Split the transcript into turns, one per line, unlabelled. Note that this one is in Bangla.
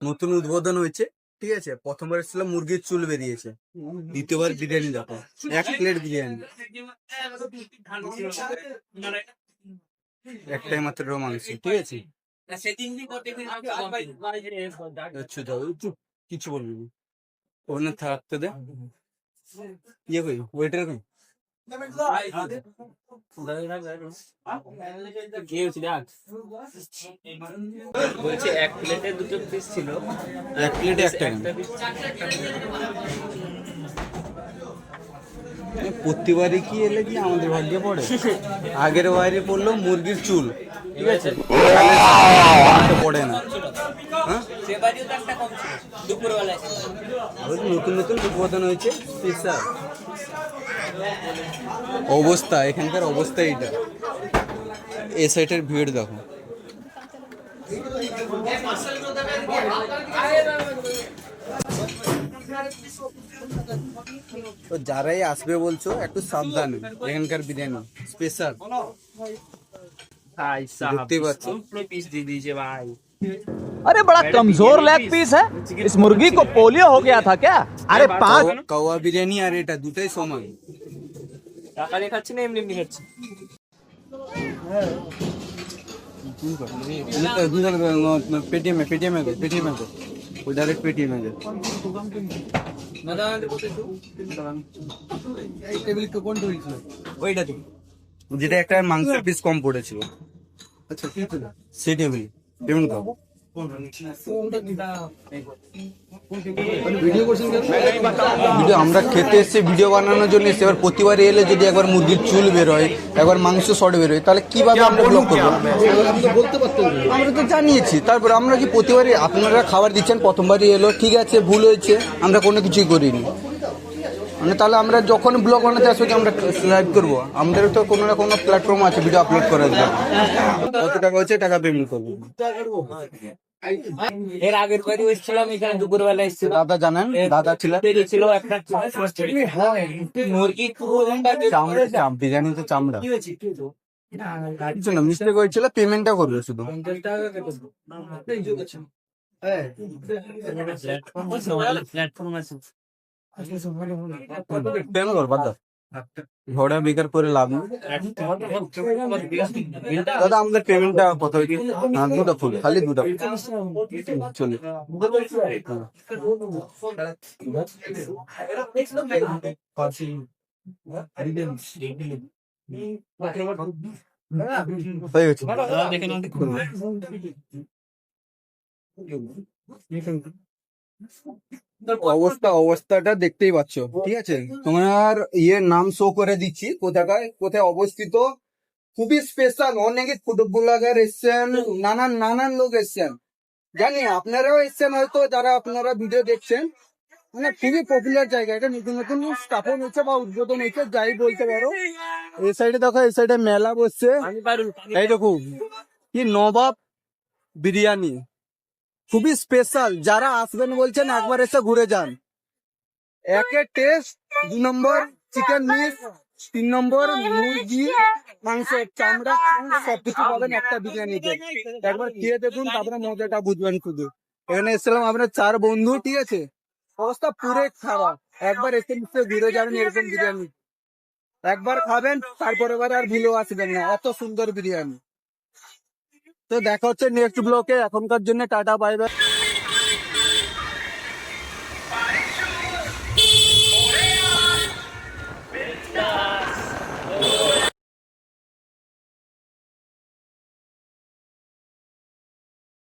নতুন উদ্বোধন হয়েছে, ঠিক আছে? প্রথমবার ছিল মুরগির চুল বেরিয়েছে। দ্বিতীয়বার বিরিয়ানি দেখো, এক প্লেট বিরিয়ানি। একটাই মাত্র মাংস, ঠিক আছে? আচ্ছা কিছু বলবি ওখানে থাকতে দে। ইয়ে কই ওয়েটার কই?
বলছে এক প্লেটে দুটো পিস ছিল
এক প্লেটে একটা প্রতিবারই কি এলে কি আমাদের ভাগ্যে পড়ে? আগের বাইরে পড়ল মুরগির চুল। ঠিক আছে পড়ে? না। নতুন নতুন উদ্বোধন হয়েছে অবস্থা এখানকার অবস্থা এইটা। এ সাইডের ভিড় দেখো। তো যারাই আসবে বলছো একটু সাবধানে। এখানকার বিরিয়ানি স্পেশাল
ভাই
দেখতেই পাচ্ছ।
পিস দিয়ে দিয়েছে ভাই।
अरे बड़ा कमजोर लेग पीस है इस मुर्गी को पोलियो हो गया था क्या अरे पाँच
কাওয়া বিরিয়ানি আর এটা দুটাই সমান
টাকা দিয়ে খাচ্ছি না এমনি এমনি খাচ্ছি
पेटीएम में पेटीएम में पेटीएम में वो डायरेक्ट पेटीएम में ওইটা তো যেটা একটা মাংসের পিস কম পড়েছিল আচ্ছা কি ছিল সেই টেবিল পেমেন্ট করো ভিডিও আমরা খেতে এসেছি, ভিডিও বানানোর জন্য এসে এবার প্রতিবারই এলে যদি একবার মুরগির চুল বেরোয়, একবার মাংস শর্ট বেরোয়, তাহলে কীভাবে আমরা ব্লক করব? আমরা তো জানিয়েছি। তারপর আমরা কি প্রতিবারই আপনারা খাবার দিচ্ছেন? প্রথমবারই এলো, ঠিক আছে, ভুল হয়েছে, আমরা কোনো কিছুই করিনি। মানে তাহলে আমরা যখন ব্লগ বানাতে আসব কি আমরা লাইভ করব আমাদের তো কোনো না কোনো প্ল্যাটফর্ম আছে ভিডিও আপলোড করার জন্য কত টাকা হচ্ছে টাকা পেমেন্ট করব
এর আগের বাড়ি এসেছিলাম এখানে দুপুরবেলা এসেছিল
দাদা জানেন দাদা ছিল
বেরিয়েছিল একটা মুরগি
বিরিয়ানি তো চামড়া কিছু না মিস্টেক হয়েছিল পেমেন্টটা করবে শুধু
প্ল্যাটফর্ম আছে
পেমেন্ট কর? বাদ দাও। বেকার করে লাভ নেই। দাদা আমাদের পেমেন্টটা কত হয়েছে হ্যাঁ দুটো ফুল খালি দুটো। চলে। হয়ে গেছে। অবস্থা অবস্থাটা দেখতেই পাচ্ছ ঠিক আছে? তোমার ইয়ে নাম শো করে দিচ্ছি কোথাকায় কোথায় অবস্থিত। খুবই স্পেশাল অনেকে ফুড ব্লগার এসছেন নানান নানান লোক এসছেন। জানি আপনারাও এসছেন হয়তো যারা আপনারা ভিডিও দেখছেন। মানে খুবই পপুলার জায়গা এটা নতুন নতুন স্থাপন হচ্ছে বা উদ্বোধন হচ্ছে যাই বলতে পারো। এই সাইডে দেখো এই সাইডে মেলা বসছে।
আমি
এই দেখো কি নবাব বিরিয়ানি। খুবই স্পেশাল যারা আসবেন বলছেন, একবার এসে ঘুরে যান। একের টেস্ট দু নম্বর চিকেন মিট তিন নম্বর মুরগি, মাংস, চামড়া, সবকিছু পাবেন একটা বিরিয়ানিতে একবার খেয়ে দেখুন, তারপরে মজাটা বুঝবেন শুধু। এখানে এসেছিলাম আমরা চার বন্ধু, ঠিক আছে? অবস্থা পুরো খারাপ। একবার এসে নিশ্চয় ঘুরে যাবেন এরকম বিরিয়ানি। একবার খাবেন তারপরে আর ভুলেও আসবেন না। এত সুন্দর বিরিয়ানি। তো দেখা হচ্ছে নেক্সট ব্লকে এখনকার জন্য টাটা বাই বাই